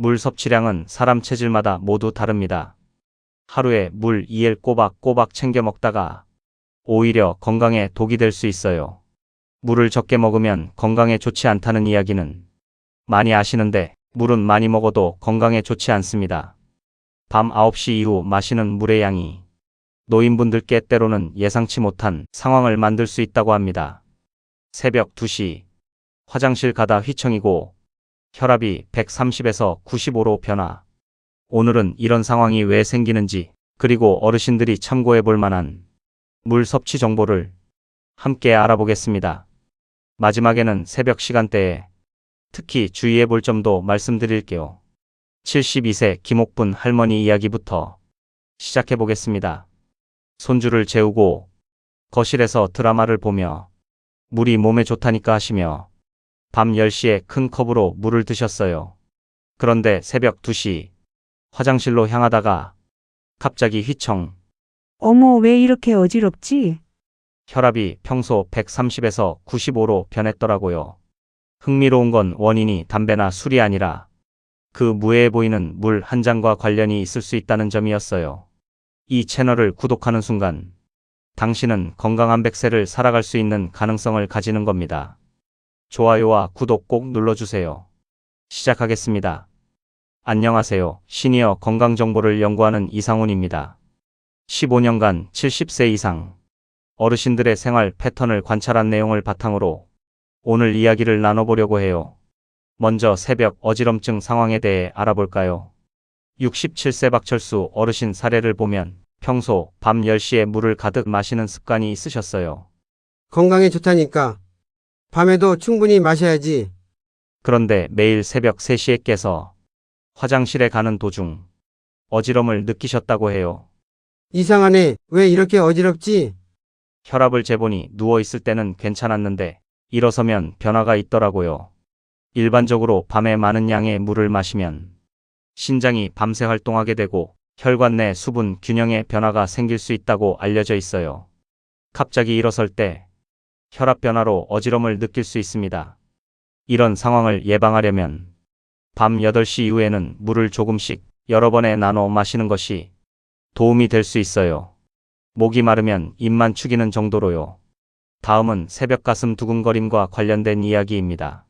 물 섭취량은 사람 체질마다 모두 다릅니다. 하루에 물 2엘 꼬박꼬박 챙겨 먹다가 오히려 건강에 독이 될 수 있어요. 물을 적게 먹으면 건강에 좋지 않다는 이야기는 많이 아시는데 물은 많이 먹어도 건강에 좋지 않습니다. 밤 9시 이후 마시는 물의 양이 노인분들께 때로는 예상치 못한 상황을 만들 수 있다고 합니다. 새벽 2시 화장실 가다 휘청이고 혈압이 130에서 95로 변화. 오늘은 이런 상황이 왜 생기는지 그리고 어르신들이 참고해 볼 만한 물 섭취 정보를 함께 알아보겠습니다. 마지막에는 새벽 시간대에 특히 주의해 볼 점도 말씀드릴게요. 72세 김옥분 할머니 이야기부터 시작해 보겠습니다. 손주를 재우고 거실에서 드라마를 보며 물이 몸에 좋다니까 하시며 밤 10시에 큰 컵으로 물을 드셨어요. 그런데 새벽 2시 화장실로 향하다가 갑자기 휘청 어머, 왜 이렇게 어지럽지? 혈압이 평소 130에서 95로 변했더라고요. 흥미로운 건 원인이 담배나 술이 아니라 그 무해해 보이는 물 한 잔과 관련이 있을 수 있다는 점이었어요. 이 채널을 구독하는 순간 당신은 건강한 백세를 살아갈 수 있는 가능성을 가지는 겁니다. 좋아요와 구독 꼭 눌러주세요. 시작하겠습니다. 안녕하세요. 시니어 건강정보를 연구하는 이상훈입니다. 15년간 70세 이상 어르신들의 생활 패턴을 관찰한 내용을 바탕으로 오늘 이야기를 나눠보려고 해요. 먼저 새벽 어지럼증 상황에 대해 알아볼까요? 67세 박철수 어르신 사례를 보면 평소 밤 10시에 물을 가득 마시는 습관이 있으셨어요. 건강에 좋다니까. 밤에도 충분히 마셔야지. 그런데 매일 새벽 3시에 깨서 화장실에 가는 도중 어지럼을 느끼셨다고 해요. 이상하네. 왜 이렇게 어지럽지? 혈압을 재보니 누워있을 때는 괜찮았는데 일어서면 변화가 있더라고요. 일반적으로 밤에 많은 양의 물을 마시면 신장이 밤새 활동하게 되고 혈관 내 수분 균형에 변화가 생길 수 있다고 알려져 있어요. 갑자기 일어설 때 혈압 변화로 어지럼을 느낄 수 있습니다. 이런 상황을 예방하려면 밤 8시 이후에는 물을 조금씩 여러 번에 나눠 마시는 것이 도움이 될 수 있어요. 목이 마르면 입만 축이는 정도로요. 다음은 새벽 가슴 두근거림과 관련된 이야기입니다.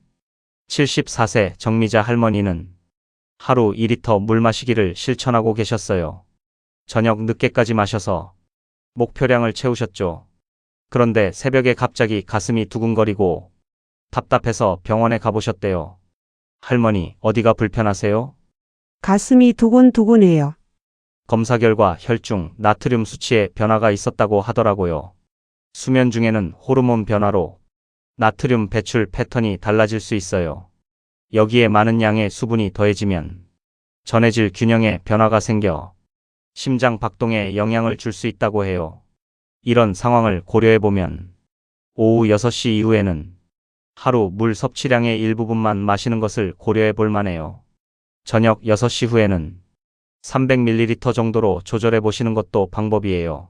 74세 정미자 할머니는 하루 2리터 물 마시기를 실천하고 계셨어요. 저녁 늦게까지 마셔서 목표량을 채우셨죠. 그런데 새벽에 갑자기 가슴이 두근거리고 답답해서 병원에 가보셨대요. 할머니, 어디가 불편하세요? 가슴이 두근두근해요. 검사 결과 혈중 나트륨 수치에 변화가 있었다고 하더라고요. 수면 중에는 호르몬 변화로 나트륨 배출 패턴이 달라질 수 있어요. 여기에 많은 양의 수분이 더해지면 전해질 균형에 변화가 생겨 심장 박동에 영향을 줄 수 있다고 해요. 이런 상황을 고려해 보면 오후 6시 이후에는 하루 물 섭취량의 일부분만 마시는 것을 고려해 볼 만해요. 저녁 6시 후에는 300ml 정도로 조절해 보시는 것도 방법이에요.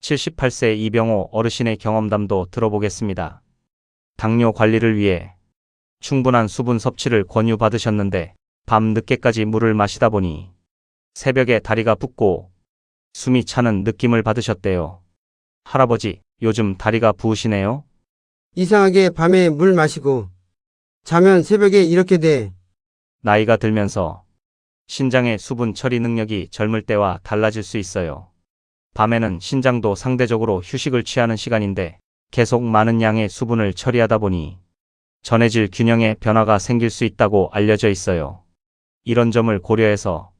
78세 이병호 어르신의 경험담도 들어보겠습니다. 당뇨 관리를 위해 충분한 수분 섭취를 권유받으셨는데 밤 늦게까지 물을 마시다 보니 새벽에 다리가 붓고 숨이 차는 느낌을 받으셨대요. 할아버지, 요즘 다리가 부으시네요? 이상하게 밤에 물 마시고 자면 새벽에 이렇게 돼. 나이가 들면서 신장의 수분 처리 능력이 젊을 때와 달라질 수 있어요. 밤에는 신장도 상대적으로 휴식을 취하는 시간인데 계속 많은 양의 수분을 처리하다 보니 전해질 균형에 변화가 생길 수 있다고 알려져 있어요. 이런 점을 고려해서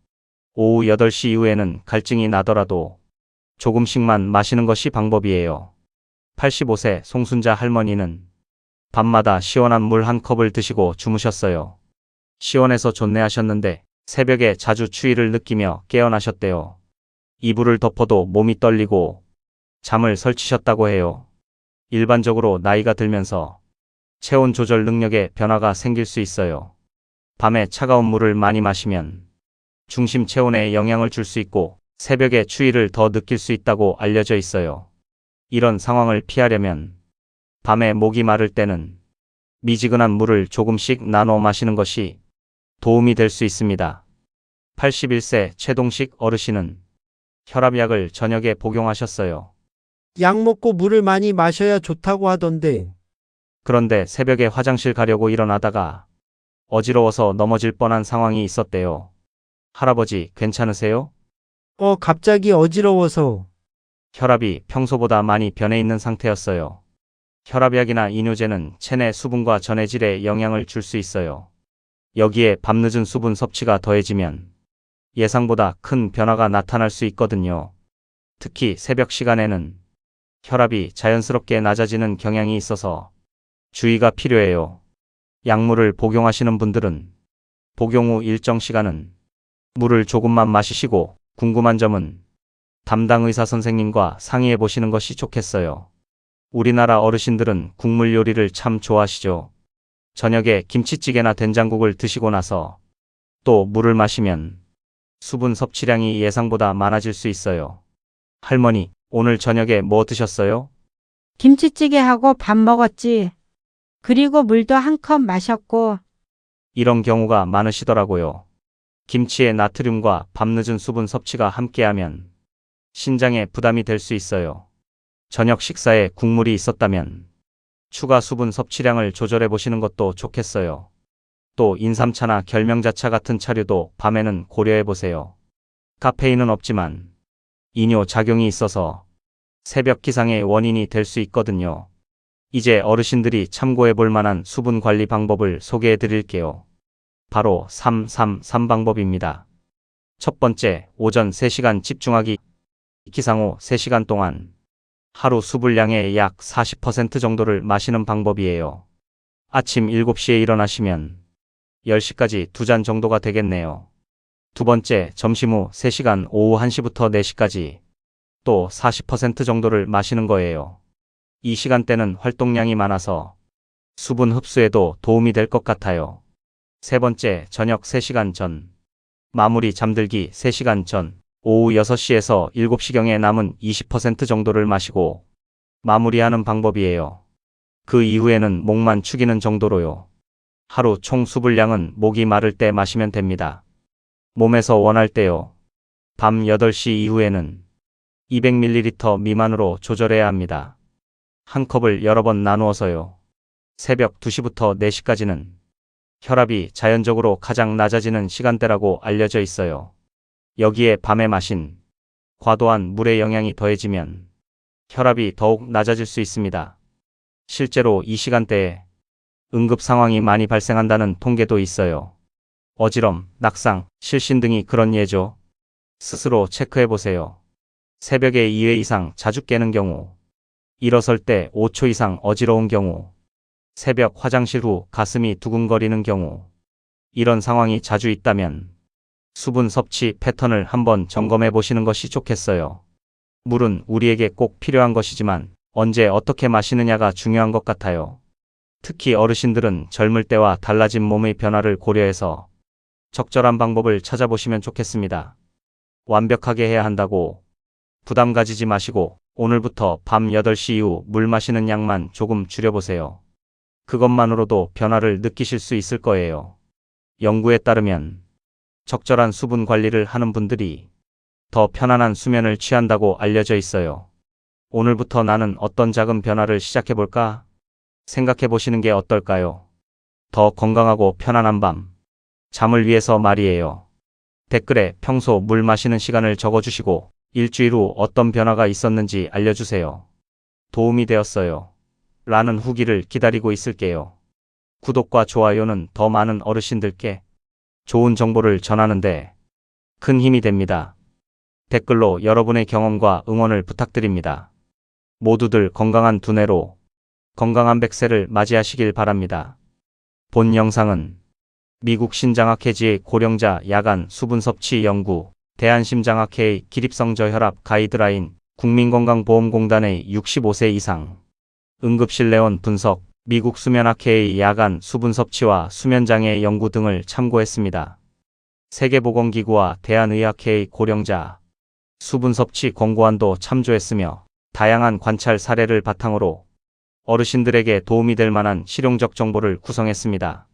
오후 8시 이후에는 갈증이 나더라도 조금씩만 마시는 것이 방법이에요. 85세 송순자 할머니는 밤마다 시원한 물 한 컵을 드시고 주무셨어요. 시원해서 좋네 하셨는데 새벽에 자주 추위를 느끼며 깨어나셨대요. 이불을 덮어도 몸이 떨리고 잠을 설치셨다고 해요. 일반적으로 나이가 들면서 체온 조절 능력에 변화가 생길 수 있어요. 밤에 차가운 물을 많이 마시면 중심 체온에 영향을 줄 수 있고 새벽에 추위를 더 느낄 수 있다고 알려져 있어요. 이런 상황을 피하려면 밤에 목이 마를 때는 미지근한 물을 조금씩 나눠 마시는 것이 도움이 될 수 있습니다. 81세 최동식 어르신은 혈압약을 저녁에 복용하셨어요. 약 먹고 물을 많이 마셔야 좋다고 하던데. 그런데 새벽에 화장실 가려고 일어나다가 어지러워서 넘어질 뻔한 상황이 있었대요. 할아버지 괜찮으세요? 어, 갑자기 어지러워서. 혈압이 평소보다 많이 변해 있는 상태였어요. 혈압약이나 이뇨제는 체내 수분과 전해질에 영향을 줄 수 있어요. 여기에 밤늦은 수분 섭취가 더해지면 예상보다 큰 변화가 나타날 수 있거든요. 특히 새벽 시간에는 혈압이 자연스럽게 낮아지는 경향이 있어서 주의가 필요해요. 약물을 복용하시는 분들은 복용 후 일정 시간은 물을 조금만 마시시고 궁금한 점은 담당 의사 선생님과 상의해 보시는 것이 좋겠어요. 우리나라 어르신들은 국물 요리를 참 좋아하시죠. 저녁에 김치찌개나 된장국을 드시고 나서 또 물을 마시면 수분 섭취량이 예상보다 많아질 수 있어요. 할머니, 오늘 저녁에 뭐 드셨어요? 김치찌개하고 밥 먹었지. 그리고 물도 한 컵 마셨고, 이런 경우가 많으시더라고요. 김치의 나트륨과 밤늦은 수분 섭취가 함께하면 신장에 부담이 될 수 있어요. 저녁 식사에 국물이 있었다면 추가 수분 섭취량을 조절해 보시는 것도 좋겠어요. 또 인삼차나 결명자차 같은 차류도 밤에는 고려해 보세요. 카페인은 없지만 이뇨 작용이 있어서 새벽 기상의 원인이 될 수 있거든요. 이제 어르신들이 참고해 볼 만한 수분 관리 방법을 소개해 드릴게요. 바로 333 방법입니다. 첫 번째, 오전 3시간 집중하기. 기상 후 3시간 동안 하루 수분량의 약 40% 정도를 마시는 방법이에요. 아침 7시에 일어나시면 10시까지 두 잔 정도가 되겠네요. 두 번째, 점심 후 3시간 오후 1시부터 4시까지 또 40% 정도를 마시는 거예요. 이 시간대는 활동량이 많아서 수분 흡수에도 도움이 될 것 같아요. 세 번째, 저녁 3시간 전. 마무리 잠들기 3시간 전. 오후 6시에서 7시경에 남은 20% 정도를 마시고 마무리하는 방법이에요. 그 이후에는 목만 축이는 정도로요. 하루 총 수분량은 목이 마를 때 마시면 됩니다. 몸에서 원할 때요. 밤 8시 이후에는 200ml 미만으로 조절해야 합니다. 한 컵을 여러 번 나누어서요. 새벽 2시부터 4시까지는 혈압이 자연적으로 가장 낮아지는 시간대라고 알려져 있어요. 여기에 밤에 마신 과도한 물의 영향이 더해지면 혈압이 더욱 낮아질 수 있습니다. 실제로 이 시간대에 응급 상황이 많이 발생한다는 통계도 있어요. 어지럼, 낙상, 실신 등이 그런 예죠. 스스로 체크해 보세요. 새벽에 2회 이상 자주 깨는 경우, 일어설 때 5초 이상 어지러운 경우, 새벽 화장실 후 가슴이 두근거리는 경우, 이런 상황이 자주 있다면 수분 섭취 패턴을 한번 점검해 보시는 것이 좋겠어요. 물은 우리에게 꼭 필요한 것이지만 언제 어떻게 마시느냐가 중요한 것 같아요. 특히 어르신들은 젊을 때와 달라진 몸의 변화를 고려해서 적절한 방법을 찾아보시면 좋겠습니다. 완벽하게 해야 한다고 부담 가지지 마시고 오늘부터 밤 8시 이후 물 마시는 양만 조금 줄여보세요. 그것만으로도 변화를 느끼실 수 있을 거예요. 연구에 따르면 적절한 수분 관리를 하는 분들이 더 편안한 수면을 취한다고 알려져 있어요. 오늘부터 나는 어떤 작은 변화를 시작해 볼까? 생각해 보시는 게 어떨까요? 더 건강하고 편안한 밤. 잠을 위해서 말이에요. 댓글에 평소 물 마시는 시간을 적어주시고 일주일 후 어떤 변화가 있었는지 알려주세요. 도움이 되었어요. 라는 후기를 기다리고 있을게요. 구독과 좋아요는 더 많은 어르신들께 좋은 정보를 전하는데 큰 힘이 됩니다. 댓글로 여러분의 경험과 응원을 부탁드립니다. 모두들 건강한 두뇌로 건강한 백세를 맞이하시길 바랍니다. 본 영상은 미국 신장학회지의 고령자 야간 수분 섭취 연구, 대한심장학회의 기립성 저혈압 가이드라인, 국민건강보험공단의 65세 이상 응급실 내원 분석, 미국 수면학회의 야간 수분 섭취와 수면장애 연구 등을 참고했습니다. 세계보건기구와 대한의학회의 고령자 수분 섭취 권고안도 참조했으며 다양한 관찰 사례를 바탕으로 어르신들에게 도움이 될 만한 실용적 정보를 구성했습니다.